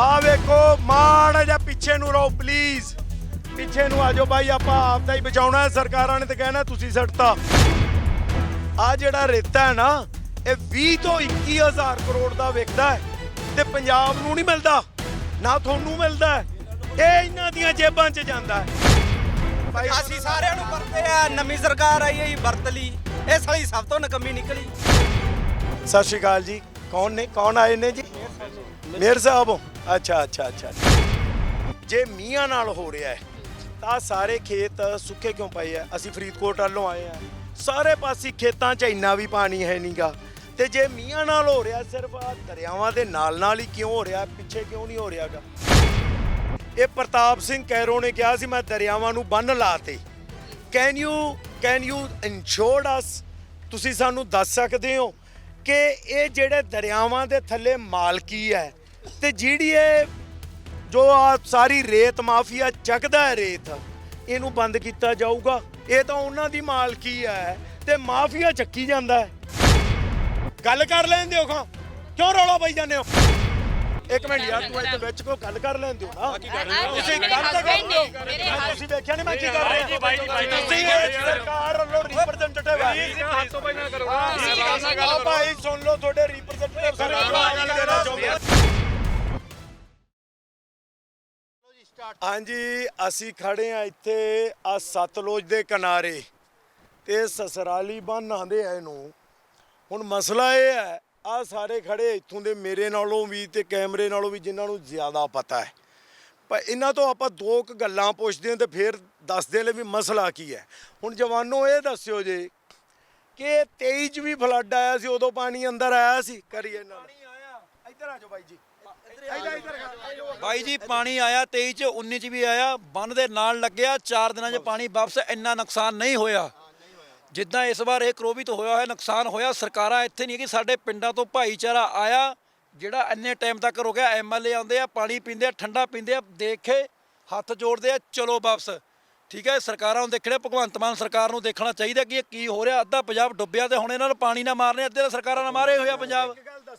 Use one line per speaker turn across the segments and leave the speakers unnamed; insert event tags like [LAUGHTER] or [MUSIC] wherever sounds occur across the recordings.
ਆ ਵੇਖੋ ਮਾੜਾ ਜਿਹਾ ਪਿੱਛੇ ਨੂੰ ਰਹੋ ਪਲੀਜ਼ ਪਿੱਛੇ ਨੂੰ ਆਜੋ ਬਾਈ ਆਪਾਂ ਆਪਦਾ ਹੀ ਬਚਾਉਣਾ ਹੈ। ਸਰਕਾਰਾਂ ਨੇ ਤੇ ਕਹਿਣਾ ਤੁਸੀਂ ਸੱਟਤਾ ਆ ਜਿਹੜਾ ਰੇਤਾ ਹੈ ਨਾ ਇਹ 20 ਤੋਂ 21000 ਕਰੋੜ ਦਾ ਵਿਕਦਾ ਹੈ ਤੇ ਪੰਜਾਬ ਨੂੰ ਨਹੀਂ ਮਿਲਦਾ ਨਾ ਤੁਹਾਨੂੰ ਮਿਲਦਾ ਹੈ। ਇਹ ਇਹਨਾਂ ਦੀਆਂ ਜੇਬਾਂ 'ਚ ਜਾਂਦਾ ਹੈ। ਭਾਈ
ਅਸੀਂ ਸਾਰਿਆਂ ਨੂੰ ਵਰਤੇ ਆ ਨਵੀਂ ਸਰਕਾਰ ਆਈ ਹੈ ਜੀ ਵਰਤ ਲਈ। ਇਹ ਸਾਲੀ ਸਭ ਤੋਂ ਨਕਮੀ ਨਿਕਲੀ।
ਸਤਿ ਸ਼੍ਰੀ ਅਕਾਲ ਜੀ। ਕੌਣ ਨੇ? ਕੌਣ ਆਏ ਨੇ ਜੀ? ਮੇਰ ਸਾਹਿਬ ਅੱਛਾ ਅੱਛਾ ਅੱਛਾ। ਜੇ ਮੀਆਂ ਨਾਲ ਹੋ ਰਿਹਾ ਹੈ, ਤਾਂ ਸਾਰੇ ਖੇਤ ਸੁੱਕੇ ਕਿਉਂ ਪਏ ਆ? ਅਸੀਂ ਫਰੀਦਕੋਟ ਵੱਲੋਂ ਆਏ ਆ। ਸਾਰੇ ਪਾਸੇ ਖੇਤਾਂ 'ਚ ਇੰਨਾ ਵੀ ਪਾਣੀ ਹੈ ਨਹੀਂਗਾ। ਤੇ ਜੇ ਮੀਆਂ ਨਾਲ ਹੋ ਰਿਹਾ, ਸਿਰਫ ਦਰਿਆਵਾਂ ਦੇ ਨਾਲ ਨਾਲ ਹੀ ਕਿਉਂ ਹੋ ਰਿਹਾ? ਪਿੱਛੇ ਕਿਉਂ ਨਹੀਂ ਹੋ ਰਿਹਾਗਾ? ਇਹ ਪ੍ਰਤਾਪ ਸਿੰਘ ਕੈਰੋ ਨੇ ਕਿਹਾ ਸੀ, ਮੈਂ ਦਰਿਆਵਾਂ ਨੂੰ ਬੰਨ ਲਾਤੇ can you can you ensure us ਤੁਸੀਂ ਸਾਨੂੰ ਦੱਸ ਸਕਦੇ ਹੋ ਕਿ ਇਹ ਜਿਹੜੇ ਦਰਿਆਵਾਂ ਦੇ ਥੱਲੇ ਮਾਲਕੀ ਹੈ ਤੇ ਜਿਹੜੀ ਇਹ ਜੋ ਆ ਸਾਰੀ ਰੇਤ ਮਾਫੀਆ ਚੱਕਦਾ ਹੈ ਰੇਤ, ਇਹਨੂੰ ਬੰਦ ਕੀਤਾ ਜਾਊਗਾ। ਇਹ ਤਾਂ ਉਹਨਾਂ ਦੀ ਮਾਲਕੀ ਹੈ ਤੇ ਮਾਫੀਆ ਚੱਕੀ ਜਾਂਦਾ ਹੈ। ਗੱਲ ਕਰ ਲੈਂਦੇ ਹੋ ਖਾਂ। ਕਿਉਂ ਰੌਲਾ ਪਾਈ ਜਾਂਦੇ ਹੋ? ਇੱਕ ਮਿੰਟ ਯਾਰ ਤੂੰ ਇੱਥੇ ਵਿੱਚ ਕੋ ਗੱਲ ਕਰ ਲੈਂਦੇ ਹੋ ਨਾ। ਤੁਸੀਂ ਗੱਲ ਤਾਂ
ਨੇ,
ਕਰੋ
husband-
ਤੁਸੀਂ ਦੇਖਿਆ ਨਹੀਂ ਮੈਂ ਕੀ ਕਰ ਰਿਹਾ। ਤੁਸੀਂ ਸਰਕਾਰ ਵੱਲੋਂ ਰਿਪਰੈਜ਼ੈਂਟੇਟਿਵ ਹੈ ਆ ਭਾਈ ਸੁਣ ਲਓ ਤੁਹਾਡੇ ਰਿਪਰੈਜ਼ੈਂਟੇਟਿਵ ਸਰਕਾਰ ਨੂੰ ਦੇਣਾ ਚਾਹੁੰਦੇ ਹਾਂਜੀ ਅਸੀਂ ਖੜੇ ਆ ਇੱਥੇ ਆ ਸਤਲੁਜ ਦੇ ਕਿਨਾਰੇ ਤੇ ਸਸਰਾਲੀ ਬੰਨ ਆਂਦੇ ਆ ਇਹਨੂੰ। ਹੁਣ ਮਸਲਾ ਇਹ ਹੈ ਆ ਸਾਰੇ ਖੜੇ ਇੱਥੋਂ ਦੇ ਮੇਰੇ ਨਾਲੋਂ ਵੀ ਤੇ ਕੈਮਰੇ ਨਾਲੋਂ ਵੀ ਜਿਨ੍ਹਾਂ ਨੂੰ ਜ਼ਿਆਦਾ ਪਤਾ ਹੈ। ਪਰ ਇਹਨਾਂ ਤੋਂ ਆਪਾਂ ਦੋ ਕੁ ਗੱਲਾਂ ਪੁੱਛਦੇ ਹਾਂ ਤੇ ਫਿਰ ਦੱਸਦੇ ਲੈ ਵੀ ਮਸਲਾ ਕੀ ਹੈ। ਹੁਣ ਜਵਾਨੋ ਇਹ ਦੱਸਿਓ ਜੇ ਕਿ 23 ਚ ਵੀ ਫਲੱਡ ਆਇਆ ਸੀ ਉਦੋਂ ਪਾਣੀ ਅੰਦਰ ਆਇਆ ਸੀ? ਕਰੀਏ ਨਾਲ ਪਾਣੀ ਆਇਆ। ਇੱਧਰ ਆ ਜਾਓ ਬਾਈ ਜੀ। ਇੱਧਰ ਇੱਧਰ ਖੜੋ।
ਬਾਈ ਜੀ ਪਾਣੀ ਆਇਆ 23 ਚ 19 ਚ ਵੀ ਆਇਆ ਬੰਨ ਦੇ ਨਾਲ ਲੱਗਿਆ 4 ਦਿਨਾਂ 'ਚ ਪਾਣੀ ਵਾਪਸ ਇੰਨਾ ਨੁਕਸਾਨ ਨਹੀਂ ਹੋਇਆ। ਜਿੱਦਾਂ ਇਸ ਵਾਰ ਇਹ ਕਰੋਬਿਤ ਹੋਇਆ ਹੋਇਆ ਨੁਕਸਾਨ ਹੋਇਆ, ਸਰਕਾਰਾਂ ਇੱਥੇ ਨਹੀਂ ਕਿ ਸਾਡੇ ਪਿੰਡਾਂ ਤੋਂ ਭਾਈਚਾਰਾ ਆਇਆ, ਜਿਹੜਾ ਇੰਨੇ ਟਾਈਮ ਤੱਕ ਰੁਕਿਆ ਐਮਐਲਏ ਆਉਂਦੇ ਆ, ਪਾਣੀ ਪੀਂਦੇ ਆ, ਠੰਡਾ ਪੀਂਦੇ ਆ, ਦੇਖੇ, ਹੱਥ ਜੋੜਦੇ ਆ, ਚਲੋ ਵਾਪਸ। ਠੀਕ ਹੈ, ਸਰਕਾਰਾਂ ਨੂੰ ਦੇਖਣਾ, ਭਗਵੰਤ ਮਾਨ ਸਰਕਾਰ ਨੂੰ ਦੇਖਣਾ ਚਾਹੀਦਾ ਕਿ ਇਹ ਕੀ ਹੋ ਰਿਹਾ, ਅੱਧਾ ਪੰਜਾਬ ਡੁੱਬਿਆ ਤੇ ਹੁਣ ਇਹਨਾਂ ਨੂੰ ਪਾਣੀ ਨਾ ਮਾਰਨੇ, ਅੱਧੇ ਤਾਂ ਸਰਕਾਰਾਂ ਨਾਲ ਮਾਰੇ ਹੋਇਆ ਪੰਜਾਬ।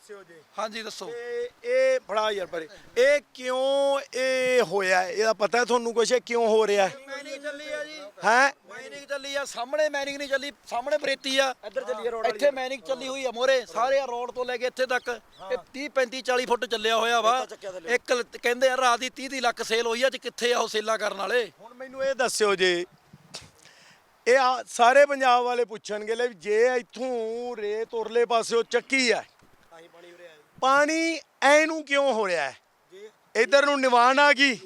ਦੱਸਿਓ ਜੀ।
ਹਾਂਜੀ ਦੱਸੋ।
ਇਹ ਇਹ ਫੜਾ ਯਾਰ ਪਰੇ ਇਹ ਕਿਉਂ ਇਹ ਹੋਇਆ? ਹੈ? ਇਹਦਾ ਪਤਾ ਹੈ ਤੁਹਾਨੂੰ ਕੁਛ ਇਹ ਕਿਉਂ ਹੋ ਰਿਹਾ? ਹੈ
ਮੈਨਿੰਗ ਚੱਲੀ ਆ ਜੀ।
ਹੈਂ?
ਮੈਨਿੰਗ ਚੱਲੀ ਆ ਸਾਹਮਣੇ ਮੈਨਿੰਗ ਨਹੀਂ ਚੱਲੀ ਸਾਹਮਣੇ ਬਰੇਤੀ ਆ। ਇੱਧਰ ਚੱਲੀ ਰੋਡ ਇੱਥੇ ਮੈਨਿੰਗ ਚੱਲੀ ਹੋਈ ਆ ਮੋਰੇ ਸਾਰੇ ਆ ਰੋਡ ਤੋਂ ਲੈ ਕੇ ਇੱਥੇ ਤੱਕ। ਇਹ 30 35 40 ਫੁੱਟ ਚੱਲਿਆ ਹੋਇਆ ਵਾ। ਇੱਕ ਲ- ਕਹਿੰਦੇ ਆ ਰਾਤ ਦੀ 30 ਦੀ ਲੱਖ ਸੇਲ ਹੋਈ ਆ ਚ ਕਿੱਥੇ ਆ ਉਹ ਸੇਲਾਂ ਕਰਨ ਵਾਲੇ?
ਹੁਣ ਮੈਨੂੰ ਇਹ ਦੱਸਿਓ ਜੇ ਇਹ ਆ ਸਾਰੇ ਪੰਜਾਬ ਵਾਲੇ ਪੁੱਛਣਗੇ ਲੈ ਵੀ ਜੇ ਇੱਥੋਂ ਰੇਤ ਉਰਲੇ ਪਾਸਿਓ ਚੱਕੀ ਹੈ ਪਾਣੀ ਐ ਨੂੰ ਕਿਉਂ ਹੋ ਰਿਹਾ ਹੈ? ਇਧਰ ਨੂੰ ਨਿਵਾਨ ਆ ਗਈ।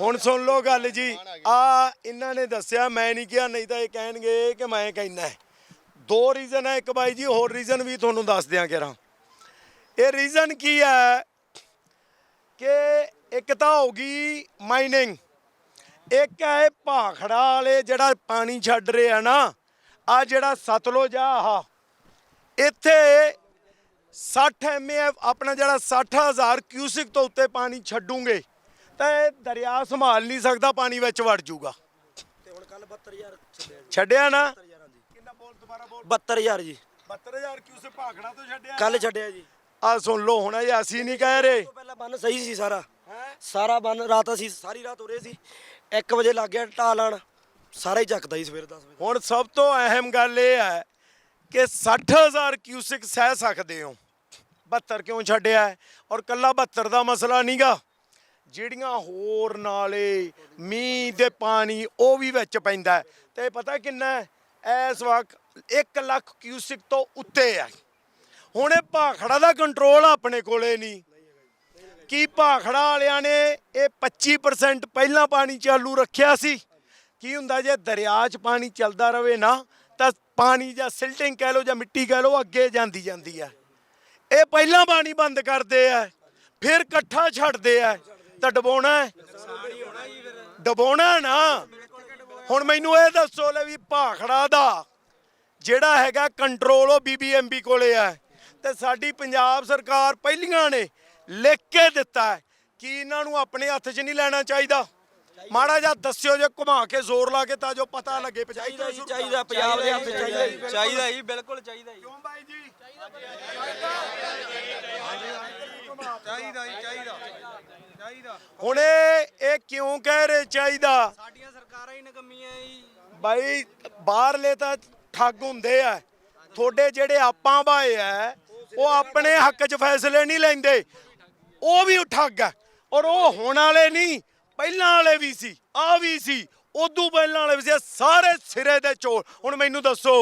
ਹੁਣ ਸੁਣ ਲਓ ਗੱਲ ਜੀ। ਆ, ਇਹਨਾਂ ਨੇ ਦੱਸਿਆ, ਮੈਂ ਨਹੀਂ ਕਿਹਾ, ਨਹੀਂ ਤਾਂ ਇਹ ਕਹਿਣਗੇ ਕਿ ਮੈਂ ਕਹਿਣਾ ਦੋ ਰੀਜ਼ਨ ਹੈ ਇੱਕ ਬਾਈ ਜੀ, ਹੋਰ ਰੀਜ਼ਨ ਵੀ ਤੁਹਾਨੂੰ ਦੱਸ ਦਿਆਂ ਕਿਰਾਂ। ਇਹ ਰੀਜ਼ਨ ਕੀ ਹੈ ਕਿ ਇੱਕ ਤਾਂ ਹੋ ਗਈ ਮਾਈਨਿੰਗ ਇੱਕ ਹੈ ਭਾਖੜਾ ਵਾਲੇ ਜਿਹੜਾ ਪਾਣੀ ਛੱਡ ਰਿਹਾ ਨਾ ਆ ਜਿਹੜਾ ਸਤਲੁਜ ਆ ਇੱਥੇ 60 ਐਮਐਫ ਆਪਣਾ ਜਿਹੜਾ 60000 ਕਿਊਸਿਕ ਤੋਂ ਉੱਤੇ ਪਾਣੀ ਛੱਡੂਗੇ ਤਾਂ ਇਹ ਦਰਿਆ ਸੰਭਾਲ ਨਹੀਂ ਸਕਦਾ ਪਾਣੀ ਵਿੱਚ ਵੜ ਜਾਊਗਾ
ਤੇ ਹੁਣ ਕੱਲ 72000
ਛੱਡਿਆ ਨਾ? ਕਿੰਨਾ ਬੋਲ ਦੁਬਾਰਾ ਬੋਲ?
72000 ਜੀ।
72000 ਕਿਊਸਿਕ ਭਾਖੜਾ ਤੋਂ ਛੱਡਿਆ।
ਕੱਲ ਛੱਡਿਆ ਜੀ।
ਆ ਸੁਣ ਲਓ ਹੁਣ ਇਹ ਅਸੀਂ ਨਹੀਂ ਕਹਿ ਰਹੇ।
ਪਹਿਲਾਂ ਬੰਨ ਸਹੀ ਸੀ ਸਾਰਾ। ਸਾਰਾ ਬੰਨ ਰਾਤ ਅਸੀਂ ਸਾਰੀ ਰਾਤ ਉਰੇ ਸੀ। 1 ਵਜੇ ਲੱਗ ਗਿਆ ਢਾਲਣ ਸਾਰਾ ਹੀ ਚੱਕਦਾ ਜੀ ਸਵੇਰ 10 ਵਜੇ
ਹੁਣ ਸਭ ਤੋਂ ਅਹਿਮ ਗੱਲ ਇਹ ਹੈ ਕਿ 60000 ਕਿਊਸਿਕ ਸਹਿ ਸਕਦੇ ਹੋ। 72 ਕਿਉਂ ਛੱਡਿਆ ਹੈ? ਔਰ ਕੱਲਾ 72 ਦਾ ਮਸਲਾ ਨਹੀਂਗਾ ਜਿਹੜੀਆਂ ਹੋਰ ਨਾਲੇ ਮੀਂਹ ਦੇ ਪਾਣੀ ਉਹ ਵੀ ਵਿੱਚ ਪੈਂਦਾ ਹੈ। ਤੇ ਪਤਾ ਕਿੰਨਾ ਹੈ? ਇਸ ਵਕਤ 1 ਲੱਖ ਕਿਊਸਿਕ ਤੋਂ ਉੱਤੇ ਹੈ। ਹੁਣ ਇਹ ਭਾਖੜਾ ਦਾ ਕੰਟਰੋਲ ਆਪਣੇ ਕੋਲੇ ਨਹੀਂ। ਕੀ ਭਾਖੜਾ ਵਾਲਿਆਂ ਨੇ ਇਹ 25% ਪਹਿਲਾਂ ਪਾਣੀ ਚਾਲੂ ਰੱਖਿਆ ਸੀ? ਕੀ ਹੁੰਦਾ ਜੇ ਦਰਿਆ 'ਚ ਪਾਣੀ ਚੱਲਦਾ ਰਵੇ ਨਾ, ਤਾਂ ਪਾਣੀ ਜਾਂ ਸਿਲਟਿੰਗ ਕਹਿ ਲਓ ਜਾਂ ਮਿੱਟੀ ਕਹਿ ਲਓ, ਅੱਗੇ ਜਾਂਦੀ ਜਾਂਦੀ ਆ ਇਹ ਪਹਿਲਾਂ ਪਾਣੀ ਬੰਦ ਕਰਦੇ ਆ, ਫਿਰ ਇਕੱਠਾ ਛੱਡਦੇ ਆ, ਤਾਂ ਡਬਾਉਣਾ ਹੈ? ਡਬੋਣਾ ਨਾ। ਹੁਣ ਮੈਨੂੰ ਇਹ ਦੱਸੋ ਲੈ ਵੀ ਭਾਖੜਾ ਦਾ ਜਿਹੜਾ ਹੈਗਾ ਕੰਟਰੋਲ ਉਹ ਬੀਬੀਐਮਬੀ ਕੋਲੇ ਆ। ਤੇ ਸਾਡੀ ਪੰਜਾਬ ਸਰਕਾਰ ਪਹਿਲੀਆਂ ਨੇ ਲਿਖ ਕੇ ਦਿੱਤਾ ਕਿ ਇਹਨਾਂ ਨੂੰ ਆਪਣੇ ਹੱਥ 'ਚ ਨਹੀਂ ਲੈਣਾ ਚਾਹੀਦਾ। ਮਾੜਾ ਜਿਹਾ ਦੱਸਿਓ ਜੇ ਘੁਮਾ ਕੇ ਜ਼ੋਰ ਲਾ ਕੇ ਤਾਂ ਜੋ ਪਤਾ ਲੱਗੇ
ਚਾਹੀਦਾ ਜੀ ਚਾਹੀਦਾ ਪੰਜਾਬ ਦੇ ਹੱਥ ਚਾਹੀਦਾ ਚਾਹੀਦਾ ਜੀ ਬਿਲਕੁਲ। ਚਾਹੀਦਾ ਜੀ
ਕਿਉਂ ਬਾਈ ਜੀ?
ਚਾਹੀਦਾ ਜੀ ਚਾਹੀਦਾ। ਚਾਹੀਦਾ।
ਹੁਣ ਇਹ ਇਹ ਕਿਉਂ ਕਹਿ ਰਹੇ ਚਾਹੀਦਾ?
ਸਾਡੀਆਂ ਸਰਕਾਰਾਂ ਹੀ ਨਕਮੀਆਂ ਜੀ।
ਬਾਈ ਬਾਹਰਲੇ ਤਾਂ ਠੱਗ ਹੁੰਦੇ ਆ। ਤੁਹਾਡੇ ਜਿਹੜੇ ਆਪਾਂ ਭਾਏ ਆ ਉਹ ਆਪਣੇ ਹੱਕ 'ਚ ਫੈਸਲੇ ਨਹੀਂ ਲੈਂਦੇ। ਉਹ ਵੀ ਠੱਗ ਆ। ਔਰ ਉਹ ਹੁਣ ਵਾਲੇ ਨਹੀਂ। ਪਹਿਲਾਂ ਵਾਲੇ ਵੀ ਸੀ ਆ ਵੀ ਸੀ ਉਦੋਂ ਪਹਿਲਾਂ ਵਾਲੇ ਵੀ ਸੀ ਸਾਰੇ ਸਿਰੇ ਦੇ ਚੋਰ। ਹੁਣ ਮੈਨੂੰ ਦੱਸੋ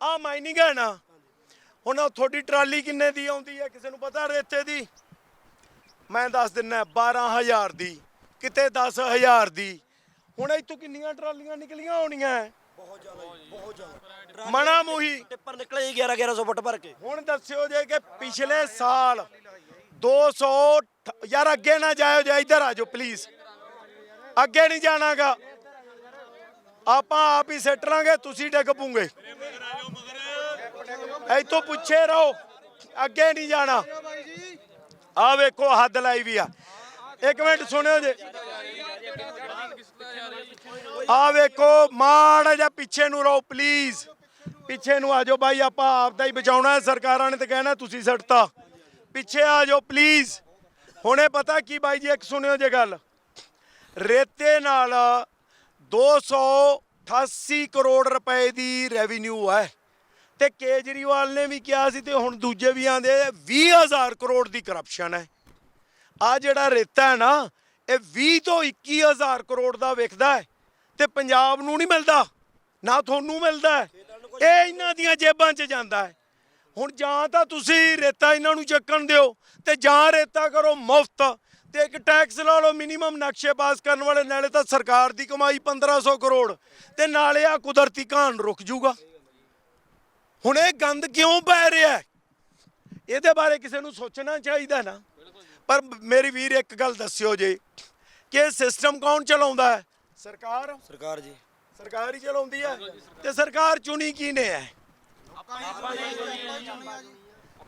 ਆ ਮਾਈਨਿੰਗ ਹੈ ਨਾ? ਹੁਣ ਉਹ ਤੁਹਾਡੀ ਟਰਾਲੀ ਕਿੰਨੇ ਦੀ ਆਉਂਦੀ ਹੈ? ਕਿਸੇ ਨੂੰ ਪਤਾ ਰੇਤੇ ਦੀ? ਮੈਂ ਦੱਸ ਦਿੰਨਾ 12000 ਦੀ ਕਿਤੇ 10000 ਦੀ। ਹੁਣ ਇੱਥੋਂ ਕਿੰਨੀਆਂ ਟਰਾਲੀਆਂ ਨਿਕਲੀਆਂ ਹੋਣੀਆਂ?
ਬਹੁਤ ਜ਼ਿਆਦਾ ਜੀ ਬਹੁਤ ਜ਼ਿਆਦਾ।
ਮਣਾ ਮੂਹੀ।
ਟਿੱਪਰ ਨਿਕਲੇ ਜੀ 11 1100 ਫੁੱਟ ਭਰ ਕੇ।
ਹੁਣ ਦੱਸਿਓ ਜੇ ਕਿ ਪਿਛਲੇ ਸਾਲ 200 ਯਾਰ ਅੱਗੇ ਨਾ ਜਾਇਓ ਜੇ ਇੱਧਰ ਆ ਜਾਓ ਪਲੀਜ਼ ਅੱਗੇ ਨਹੀਂ ਜਾਣਾਗਾ। ਆਪਾਂ ਆਪ ਹੀ ਸਿੱਟ ਲਾਂਗੇ, ਤੁਸੀਂ ਡਿੱਗ ਪੂਗੇ। ਇੱਥੋਂ ਪੁੱਛੇ ਰਹੋ, ਅੱਗੇ ਨਹੀਂ ਜਾਣਾ। ਆ ਵੇਖੋ, ਹੱਦ ਲਾਈ ਵੀ ਆ। ਇੱਕ ਮਿੰਟ ਸੁਣਿਓ ਜੇ। ਆ ਵੇਖੋ, ਮਾੜਾ ਜਿਹਾ ਪਿੱਛੇ ਨੂੰ ਰਹੋ ਪਲੀਜ਼ ਪਿੱਛੇ ਨੂੰ ਆ ਜਾਓ ਬਾਈ, ਆਪਾਂ ਆਪ ਦਾ ਹੀ ਬਚਾਉਣਾ ਹੈ, ਸਰਕਾਰਾਂ ਨੇ ਤਾਂ ਕਹਿਣਾ, ਤੁਸੀਂ ਸੱਟਤਾ। ਪਿੱਛੇ ਆ ਜਾਓ ਪਲੀਜ਼ ਹੁਣੇ ਪਤਾ ਕੀ ਬਾਈ ਜੀ, ਇੱਕ ਸੁਣਿਓ ਜੇ ਗੱਲ। ਰੇਤੇ ਨਾਲ 288 ਕਰੋੜ ਰੁਪਏ ਦੀ ਰੈਵਨਿਊ ਹੈ। ਤੇ ਕੇਜਰੀਵਾਲ ਨੇ ਵੀ ਕਿਹਾ ਸੀ ਤੇ ਹੁਣ ਦੂਜੇ ਵੀ ਆਂਦੇ 20000 ਕਰੋੜ ਦੀ ਕਰਪਸ਼ਨ ਹੈ। ਆ ਜਿਹੜਾ ਰੇਤਾ ਹੈ ਨਾ, ਇਹ 20 ਤੋਂ 21000 ਕਰੋੜ ਦਾ ਵਿਕਦਾ ਹੈ ਤੇ ਪੰਜਾਬ ਨੂੰ ਨਹੀਂ ਮਿਲਦਾ, ਨਾ ਤੁਹਾਨੂੰ ਮਿਲਦਾ ਇਹ ਇਹਨਾਂ ਦੀਆਂ ਜੇਬਾਂ 'ਚ ਜਾਂਦਾ ਹੈ। ਹੁਣ ਜਾਂ ਤਾਂ ਤੁਸੀਂ ਰੇਤਾ ਇਹਨਾਂ ਨੂੰ ਚੱਕਣ ਦਿਓ ਤੇ ਜਾਂ ਰੇਤਾ ਕਰੋ ਮੁਫਤ। ਤੇ ਇੱਕ ਟੈਕਸ ਲਾ ਲਓ ਮਿਨੀਮਮ ਨਕਸ਼ੇ ਪਾਸ ਕਰਨ ਵਾਲੇ ਨਾਲੇ ਤਾਂ ਸਰਕਾਰ ਦੀ ਕਮਾਈ 1500 ਕਰੋੜ ਤੇ ਨਾਲੇ ਆ ਕੁਦਰਤੀ ਘਾਣ ਰੁਕ ਜੂਗਾ ਹੁਣ ਇਹ ਗੰਦ ਕਿਉਂ ਪੈ ਰਿਹਾ ਇਹਦੇ ਬਾਰੇ ਕਿਸੇ ਨੂੰ ਸੋਚਣਾ ਚਾਹੀਦਾ ਨਾ। ਪਰ ਮੇਰੀ ਵੀਰ ਇੱਕ ਗੱਲ ਦੱਸਿਓ ਜੇ ਕਿ ਇਹ ਸਿਸਟਮ ਕੌਣ ਚਲਾਉਂਦਾ ਹੈ? ਸਰਕਾਰ?
ਸਰਕਾਰ ਜੀ।
ਸਰਕਾਰ ਹੀ ਚਲਾਉਂਦੀ ਹੈ। ਤੇ ਸਰਕਾਰ ਚੁਣੀ ਕਿਹਨੇ ਹੈ?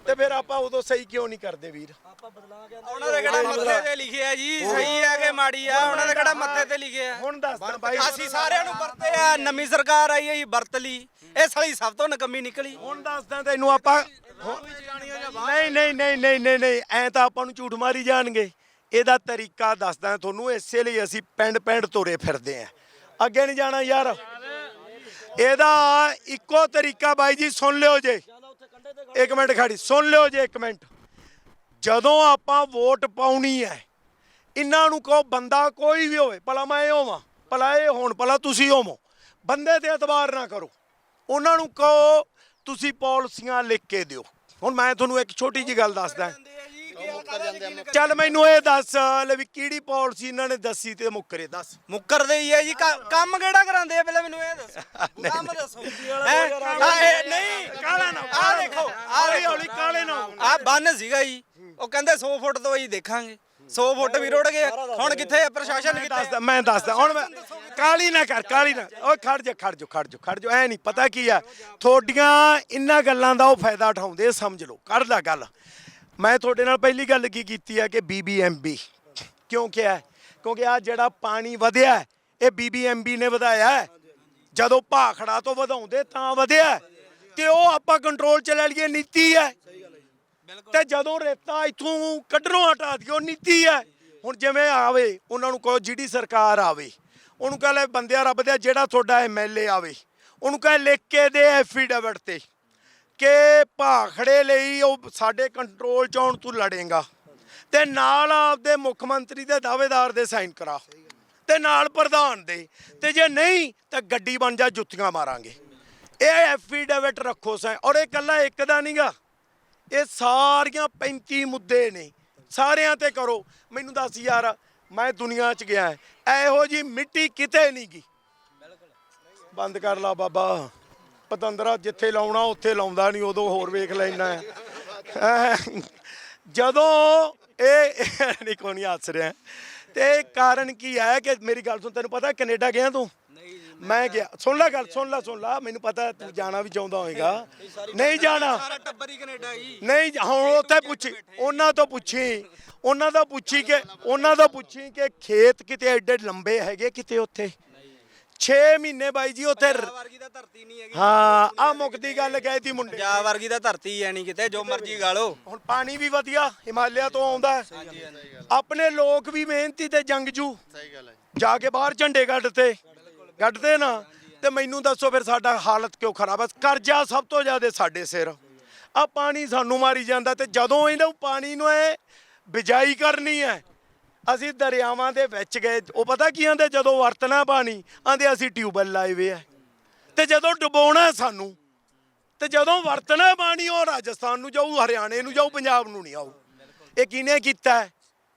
ਤੇ ਫਿਰ ਆਪਾਂ ਉਦੋਂ ਸਹੀ ਕਿਉਂ ਨਹੀਂ ਕਰਦੇ ਵੀਰ?
ਆਪਾਂ ਬਦਲਾ ਕੇ
ਉਹਨਾਂ ਦੇ ਕਿਹੜਾ ਮੱਥੇ ਤੇ ਲਿਖਿਆ ਜੀ ਸਹੀ ਹੈ ਕਿ ਮਾੜੀ ਆ? ਉਹਨਾਂ ਦੇ ਕਿਹੜਾ ਮੱਥੇ ਤੇ ਲਿਖਿਆ
ਹੁਣ ਦੱਸਦਾ ਬਾਈ
ਅਸੀਂ ਸਾਰਿਆਂ ਨੂੰ ਵਰਤੇ ਆ ਨਵੀਂ ਸਰਕਾਰ ਆਈ ਹੈ ਜੀ ਵਰਤ ਲਈ। ਇਹ ਸਾਲੀ ਸਭ ਤੋਂ ਨਕਮੀ ਨਿਕਲੀ।
ਹੁਣ ਦੱਸਦਾ ਤੈਨੂੰ ਆਪਾਂ ਨਹੀਂ ਨਹੀਂ ਨਹੀਂ ਨਹੀਂ ਨਹੀਂ ਨਹੀਂ ਐ ਤਾਂ ਆਪਾਂ ਨੂੰ ਝੂਠ ਮਾਰੀ ਜਾਣਗੇ। ਇਹਦਾ ਤਰੀਕਾ ਦੱਸਦਾ ਤੁਹਾਨੂੰ ਇਸੇ ਲਈ ਅਸੀਂ ਪਿੰਡ ਪਿੰਡ ਤੋਰੇ ਫਿਰਦੇ ਆ। ਅੱਗੇ ਨਹੀਂ ਜਾਣਾ ਯਾਰ। ਇਹਦਾ ਇੱਕੋ ਤਰੀਕਾ ਬਾਈ ਜੀ ਸੁਣ ਲਿਓ ਜੇ। ਇੱਕ ਮਿੰਟ ਖੜੀ, ਸੁਣ ਲਿਓ ਜੇ ਇੱਕ ਮਿੰਟ। ਜਦੋਂ ਆਪਾਂ ਵੋਟ ਪਾਉਣੀ ਹੈ, ਇਹਨਾਂ ਨੂੰ ਕਹੋ ਬੰਦਾ ਕੋਈ ਵੀ ਹੋਵੇ, ਭਲਾ ਮੈਂ ਇਹ ਹੋਵਾਂ, ਭਲਾ ਇਹ ਹੋਣ, ਭਲਾ ਤੁਸੀਂ ਹੋਵੋ, ਬੰਦੇ ਤੇ ਇਤਬਾਰ ਨਾ ਕਰੋ। ਉਹਨਾਂ ਨੂੰ ਕਹੋ, ਤੁਸੀਂ ਪਾਲਿਸੀਆਂ ਲਿਖ ਕੇ ਦਿਓ। ਹੁਣ ਮੈਂ ਤੁਹਾਨੂੰ ਇੱਕ ਛੋਟੀ ਜੀ ਗੱਲ ਦੱਸਦਾ। ਚੱਲ ਮੈਨੂੰ ਇਹ ਦੱਸ ਲੈ ਵੀ ਕਿਹੜੀ ਪਾਲਿਸੀ ਇਹਨਾਂ ਨੇ ਦੱਸੀ ਤੇ ਮੁੱਕਰੇ ਦੱਸ।
ਮੁੱਕਰਦੇ ਹੀ ਹੈ ਜੀ ਕ- ਕੰਮ ਕਿਹੜਾ ਕਰਾਉਂਦੇ ਆ ਪਹਿਲਾਂ ਮੈਨੂੰ ਇਹ ਦੱਸ। ਕੰਮ ਦੱਸੋ। ਹੈਂ? ਆ ਇਹ ਨਹੀਂ
ਕਾਲਾ ਨਾ
ਆ ਦੇਖੋ ਆ
ਹੌਲੀ ਹੌਲੀ ਕਾਲੇ ਨਾ ਹੋਵੋ।
ਆ ਬੰਨ ਸੀਗਾ ਜੀ। ਉਹ ਕਹਿੰਦੇ 100 ਫੁੱਟ ਤੋਂ ਹੀ ਦੇਖਾਂਗੇ। 100 ਫੁੱਟ ਵੀ ਰੁੜ ਗਏ। ਹੁਣ ਕਿੱਥੇ ਆ? ਪ੍ਰਸ਼ਾਸਨ
ਮੈਂ
ਕਿੱਥੇ
ਦੱਸਦਾ ਮੈਂ ਦੱਸਦਾ। ਹੁਣ ਮੈਂ ਕਾਲੀ ਨਾ ਕਰ ਕਾਲੀ ਨਾ। ਓਏ ਖੜ ਜਾ ਖੜ ਜਾ ਖੜ ਜਾ ਖੜ ਜਾ। ਐ ਨਹੀਂ ਪਤਾ ਕੀ ਆ? ਤੁਹਾਡੀਆਂ ਇੰਨਾ ਗੱਲਾਂ ਦਾ ਉਹ ਫਾਇਦਾ ਉਠਾਉਂਦੇ ਸਮਝ ਲਓ। ਕੱਢ ਲੈ ਗੱਲ। ਮੈਂ ਤੁਹਾਡੇ ਨਾਲ ਪਹਿਲੀ ਗੱਲ ਕੀ ਕੀਤੀ ਹੈ ਕਿ ਬੀਬੀਐਮਬੀ ਕਿਉਂ ਕਿਹਾ ਕਿਉਂਕਿ ਆ ਜਿਹੜਾ ਪਾਣੀ ਵਧਿਆ ਹੈ, ਇਹ ਬੀਬੀਐਮਬੀ ਨੇ ਵਧਾਇਆ ਜਦੋਂ ਭਾਖੜਾ ਤੋਂ ਵਧਾਉਂਦੇ ਤਾਂ ਵਧਿਆ ਹੈ। ਤੇ ਉਹ ਆਪਾਂ ਕੰਟਰੋਲ ਚ ਲੈ ਲਈਏ ਨੀਤੀ ਹੈ। ਤੇ ਜਦੋਂ ਰੇਤਾ ਇਥੋਂ ਕੱਢਣੋਂ ਹਟਾ ਦਿਓ ਨੀਤੀ ਹੈ। ਹੁਣ ਜਿਵੇਂ ਆਵੇ ਉਹਨਾਂ ਨੂੰ ਕਹੋ ਜਿਹੜੀ ਸਰਕਾਰ ਆਵੇ ਉਹਨੂੰ ਕਹ ਲੈ ਬੰਦਿਆ ਰੱਬ ਦੇ ਜਿਹੜਾ ਤੁਹਾਡਾ ਐਮਐਲਏ ਆਵੇ। ਉਹਨੂੰ ਕਹ ਲਿਖ ਕੇ ਦੇ ਐਫੀਡੇਵਿਟ ਤੇ। ਕਿ ਭਾਖੜੇ ਲਈ ਉਹ ਸਾਡੇ ਕੰਟਰੋਲ ਚ ਆਉਣ ਤੂੰ ਲੜੇਗਾ। ਤੇ ਨਾਲ ਆਪਦੇ ਮੁੱਖ ਮੰਤਰੀ ਦੇ ਦਾਅਵੇਦਾਰ ਦੇ ਸਾਈਨ ਕਰਾ। ਤੇ ਨਾਲ ਪ੍ਰਧਾਨ ਦੇ। ਤੇ ਜੇ ਨਹੀਂ, ਤਾਂ ਗੱਡੀ ਬਣ ਜਾ, ਜੁੱਤੀਆਂ ਮਾਰਾਂਗੇ। ਇਹ ਐਫੀਡੇਵਿਟ ਰੱਖੋ ਸੈਂ ਔਰ ਇਹ ਕੱਲਾ ਇੱਕ ਦਾ ਨਹੀਂਗਾ। ਇਹ ਸਾਰੀਆਂ 35 ਮੁੱਦੇ ਨੇ। ਸਾਰਿਆਂ ਤੇ ਕਰੋ। ਮੈਨੂੰ ਦੱਸ ਯਾਰ, ਮੈਂ ਦੁਨੀਆ 'ਚ ਗਿਆ। ਐ ਇਹੋ ਜੀ ਮਿੱਟੀ ਕਿਤੇ ਨਹੀਂ ਗਈ ਬੰਦ ਕਰ ਲਾ ਬਾਬਾ। ਪਤੰਦਰਾ ਜਿੱਥੇ ਲਾਉਣਾ ਉੱਥੇ ਲਾਉਂਦਾ ਨਹੀਂ ਉਦੋਂ ਹੋਰ ਵੇਖ ਲੈਣਾ ਜਦੋਂ ਇਹ ਨਹੀਂ ਨਹੀਂ ਹੱਸ ਰਿਹਾ। ਤੇ ਕਾਰਨ ਕੀ ਹੈ ਕਿ ਮੇਰੀ ਗੱਲ ਸੁਣ ਤੈਨੂੰ ਪਤਾ ਕੈਨੇਡਾ ਗਿਆ ਤੂੰ? ਮੈਂ ਗਿਆ। ਸੁਣ ਲੈ ਗੱਲ ਸੁਣ ਲੈ ਸੁਣ ਲੈ। ਮੈਨੂੰ ਪਤਾ ਤੂੰ ਜਾਣਾ ਵੀ ਚਾਹੁੰਦਾ ਹੋਏਗਾ। ਨਹੀਂ ਜਾਣਾ।
ਸਾਰਾ ਟੱਬਰ ਹੀ ਕੈਨੇਡਾ ਜੀ
ਨਹੀਂ ਹੁਣ ਉੱਥੇ ਪੁੱਛੀ ਉਹਨਾਂ ਤੋਂ ਪੁੱਛੀ। ਉਹਨਾਂ ਦਾ ਪੁੱਛੀ ਕਿ ਉਹਨਾਂ ਦਾ ਪੁੱਛੀ ਕਿ ਖੇਤ ਕਿਤੇ ਐਡੇ ਲੰਬੇ ਹੈਗੇ ਕਿਤੇ ਉੱਥੇ? 6 ਮਹੀਨੇ ਬਾਈ ਜੀ ਉੱਥੇ ਰ-
ਪੰਜਾਬ ਵਰਗੀ ਤਾਂ ਧਰਤੀ ਨਹੀਂ ਹੈਗੀ।
ਹਾਂ ਆ ਮੁਕਦੀ ਗੱਲ ਕਹਿਤੀ ਮੁੰਡੇ।
ਪੰਜਾਬ ਵਰਗੀ ਤਾਂ ਧਰਤੀ ਹੈ ਨਹੀਂ ਕਿਤੇ ਜੋ ਮਰਜ਼ੀ ਗਾਲੋ।
ਹੁਣ ਪਾਣੀ ਵੀ ਵਧੀਆ ਹਿਮਾਲਿਆ ਤੋਂ ਆਉਂਦਾ ਹੈ। ਆਪਣੇ ਲੋਕ ਵੀ ਮਿਹਨਤੀ ਤੇ ਜੰਗਜੂ
ਸਹੀ ਗੱਲ ਹੈ।
ਜਾ ਕੇ ਬਾਹਰ ਝੰਡੇ ਗੱਡਤੇ ਗੱਡਦੇ ਨਾ ਤੇ ਮੈਨੂੰ ਦੱਸੋ ਫਿਰ ਸਾਡਾ ਹਾਲਤ ਕਿਉਂ ਖਰਾਬ ਹੈ? ਕਰਜ਼ਾ ਸਭ ਤੋਂ ਜ਼ਿਆਦਾ ਸਾਡੇ ਸਿਰ। ਆ ਪਾਣੀ ਸਾਨੂੰ ਮਾਰੀ ਜਾਂਦਾ ਤੇ ਜਦੋਂ ਇਹਨਾਂ ਪਾਣੀ ਨੂੰ ਇਹ ਬਿਜਾਈ ਕਰਨੀ ਹੈ ਅਸੀਂ ਦਰਿਆਵਾਂ ਦੇ ਵਿੱਚ ਗਏ ਉਹ ਪਤਾ ਕੀ ਆਂਦੇ? ਜਦੋਂ ਵਰਤਣਾ ਪਾਣੀ ਆਂਦੇ ਅਸੀਂ ਟਿਊਬਵੈੱਲ ਲਾਏ ਵੇ ਆ। ਤੇ ਜਦੋਂ ਡੁਬੋਣਾ ਸਾਨੂੰ ਤੇ ਜਦੋਂ ਵਰਤਣਾ ਪਾਣੀ ਉਹ ਰਾਜਸਥਾਨ ਨੂੰ ਜਾਊ ਹਰਿਆਣੇ ਨੂੰ ਜਾਊ ਪੰਜਾਬ ਨੂੰ ਨਹੀਂ ਆਊ। ਇਹ ਕਿਹਨੇ ਕੀਤਾ?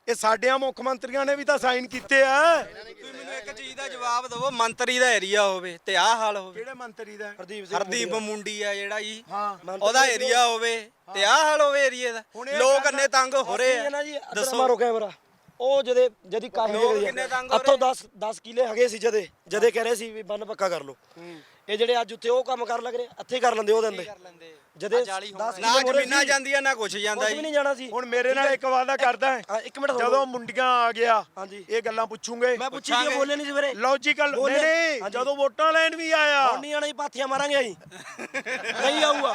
ਇਹ ਸਾਡਿਆਂ ਮੁੱਖ ਮੰਤਰੀਆਂ ਨੇ ਵੀ ਤਾਂ ਸਾਈਨ ਕੀਤੇ ਆ।
ਤੁਸੀਂ ਮੈਨੂੰ ਇੱਕ ਚੀਜ਼ ਦਾ ਜਵਾਬ ਦਿਵੋ ਮੰਤਰੀ ਦਾ ਏਰੀਆ ਹੋਵੇ ਤੇ ਆਹ ਹਾਲ ਹੋਵੇ।
ਕਿਹੜੇ ਮੰਤਰੀ ਦਾ?
ਹਰਦੀਪ ਸਿੰਘ
ਹਰਦੀਪ ਮੁੰਡੀ ਆ ਜਿਹੜਾ ਜੀ।
ਹਾਂ।
ਉਹਦਾ ਏਰੀਆ ਹੋਵੇ ਤੇ ਆਹ ਹਾਲ ਹੋਵੇ ਏਰੀਏ ਦਾ। ਲੋਕ ਇੰਨੇ ਤੰਗ ਹੋ ਰਹੇ ਆ।
ਦੱਸੋ। ਮਾਰੋ ਕੈਮਰਾ। ਉਹ ਜਦੇ ਜਦੀ ਕਾਹੀ
ਕਿੰਨੇ ਤੰਗ ਹੋ
ਹੱਥੋਂ 10 10 ਕਿਲੇ ਹੈਗੇ ਸੀ ਜਦੇ ਜਦੇ ਕਹਿ ਰਹੇ ਸੀ ਵੀ ਬੰਨ ਪੱਕਾ ਕਰ ਲਓ। ਇਹ ਜਿਹੜੇ ਅੱਜ ਉੱਥੇ ਉਹ ਕੰਮ ਕਰ ਲੱਗ ਰਹੇ ਇੱਥੇ ਕਰ ਲੈਂਦੇ ਉਹ ਦਿੰਦੇ ਜਦੇ 10
ਨਾ ਜ਼ਮੀਨਾਂ ਜਾਂਦੀਆਂ ਨਾ ਕੁਛ ਜਾਂਦਾ
ਕੁਝ ਵੀ
ਜੀ।
ਨਹੀਂ ਜਾਣਾ ਸੀ।
ਹੁਣ ਮੇਰੇ ਨਾਲ ਇੱਕ ਵਾਅਦਾ ਕਰਦਾ ਹੈ।
ਇੱਕ ਮਿੰਟ।
ਜਦੋਂ ਮੁੰਡੀਆਂ ਆ ਗਿਆ। ਇਹ ਗੱਲਾਂ ਪੁੱਛੂਗੇ।
ਮੈਂ ਪੁੱਛੀ ਜੀ ਬੋਲੇ ਨਹੀਂ ਸਵੇਰੇ।
ਲੌਜੀਕਲ ਨਹੀਂ। ਜਦੋਂ ਵੋਟਾਂ ਲੈਣ ਵੀ ਆਇਆ।
ਹੁਣ ਨਹੀਂ ਆਣਾ ਪਾਥੀਆਂ ਮਾਰਾਂਗੇ ਅਸੀਂ। ਨਹੀਂ ਆਊਗਾ।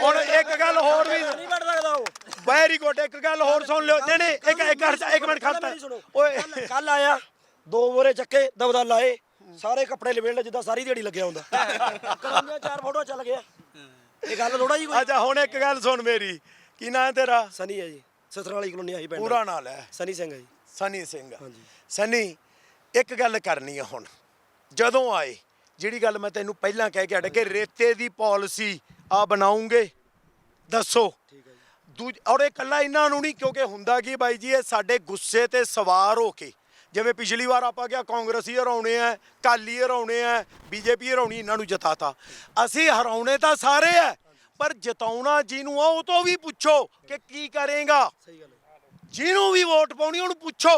ਹੁਣ ਇੱਕ ਗੱਲ ਹੋਰ ਵੀ
ਨਹੀਂ ਵੜ ਸਕਦਾ ਉਹ।
ਵੈਰੀ ਗੁੱਡ ਇੱਕ ਗੱਲ ਹੋਰ ਸੁਣ ਲਿਓ। ਨਹੀਂ ਨਹੀਂ ਇੱਕ ਇੱਕ ਇੱਕ ਮਿੰਟ ਖੜਤਾ ਓਏ।
ਕੱਲ ਆਇਆ ਦੋ ਬੋਰੇ ਚੱਕੇ ਦਬਦਾ ਲਾਏ। ਸਾਰੇ ਕੱਪੜੇ ਲਵੇੜ ਲੈ ਜਿੱਦਾਂ ਸਾਰੀ ਦਿਹਾੜੀ ਲੱਗਿਆ ਹੁੰਦਾ। [LAUGHS] ਕਰਾਂਗੇ ਚਾਰ ਫੋਟੋ ਚੱਲ ਗਿਆ। ਇਹ ਗੱਲ ਥੋੜਾ ਜੀ ਕੋਈ।
ਅੱਛਾ ਹੁਣ ਇੱਕ ਗੱਲ ਸੁਣ ਮੇਰੀ। ਕੀ ਨਾਂ ਹੈ ਤੇਰਾ?
ਸਨੀ ਹੈ ਜੀ। ਸਸਰ ਵਾਲੀ ਕਲੋਨੀ ਆਈ ਪਿੰਡ
ਪੂਰਾ ਨਾਂ ਲੈ
ਸਨੀ ਸਿੰਘ ਹੈ ਜੀ।
ਸਨੀ ਸਿੰਘ।
ਹਾਂਜੀ।
ਸਨੀ ਇੱਕ ਗੱਲ ਕਰਨੀ ਆ ਹੁਣ। ਜਦੋਂ ਆਏ ਜਿਹੜੀ ਗੱਲ ਮੈਂ ਤੈਨੂੰ ਪਹਿਲਾਂ ਕਹਿ ਕੇ ਹਟਿਆ ਕਿ ਰੇਤੇ ਦੀ ਪਾਲਿਸੀ ਆ ਬਣਾਉਂਗੇ ਦੱਸੋ।
ਠੀਕ ਹੈ ਜੀ।
ਦੂਜ ਔਰ ਇਹ ਕੱਲਾ ਇਹਨਾਂ ਨੂੰ ਨਹੀਂ ਕਿਉਂਕਿ ਹੁੰਦਾ ਕੀ ਬਾਈ ਜੀ ਇਹ ਸਾਡੇ ਗੁੱਸੇ ਤੇ ਸਵਾਰ ਹੋ ਕੇ ਜਿਵੇਂ ਪਿਛਲੀ ਵਾਰ ਆਪਾਂ ਕਿਹਾ ਕਾਂਗਰਸੀ ਹਰਾਉਣੇ ਆ ਕਾਲੀ ਹਰਾਉਣੇ ਆ ਬੀਜੇਪੀ ਹਰਾਉਣੀ ਇਹਨਾਂ ਨੂੰ ਜਿਤਾਤਾ। ਅਸੀਂ ਹਰਾਉਣੇ ਤਾਂ ਸਾਰੇ ਆ ਪਰ ਜਿਤਾਉਣਾ ਜਿਹਨੂੰ ਆ ਉਹ ਤੋਂ ਵੀ ਪੁੱਛੋ ਕਿ ਕੀ ਕਰੇਗਾ।
ਸਹੀ ਗੱਲ ਹੈ।
ਜਿਹਨੂੰ ਵੀ ਵੋਟ ਪਾਉਣੀ ਉਹਨੂੰ ਪੁੱਛੋ।